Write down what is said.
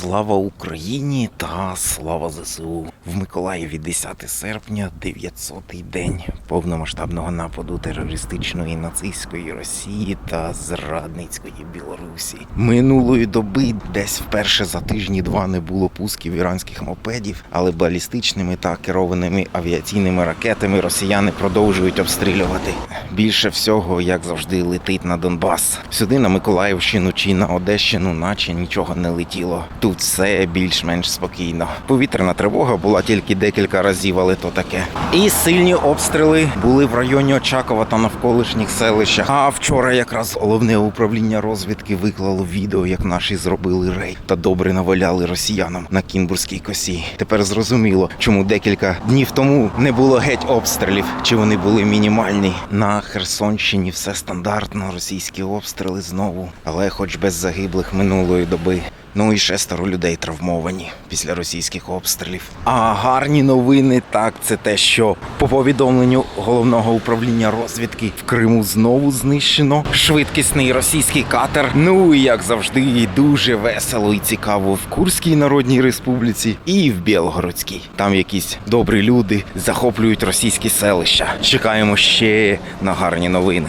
Слава Україні та слава ЗСУ. В Миколаєві 10 серпня, 900-й день повномасштабного нападу терористичної нацистської Росії та зрадницької Білорусі. Минулої доби десь вперше за тижні два не було пусків іранських мопедів, але балістичними та керованими авіаційними ракетами росіяни продовжують обстрілювати. Більше всього, як завжди, летить на Донбас. Сюди на Миколаївщину чи на Одещину, наче нічого не летіло. Тут все більш-менш спокійно. Повітряна тривога була тільки декілька разів, але то таке. І сильні обстріли були в районі Очакова та навколишніх селищах. А вчора якраз головне управління розвідки виклало відео, як наші зробили рейд та добре наваляли росіянам на Кінбурзькій косі. Тепер зрозуміло, чому декілька днів тому не було геть обстрілів, чи вони були мінімальні. На Херсонщині все стандартно, російські обстріли знову, але хоч без загиблих минулої доби. Ну і шестеро людей травмовані після російських обстрілів. А гарні новини так це те, що по повідомленню головного управління розвідки в Криму знову знищено швидкісний російський катер. Ну і як завжди, і дуже весело і цікаво в Курській Народній Республіці і в Білгородській. Там якісь добрі люди захоплюють російські селища. Чекаємо ще на гарні новини.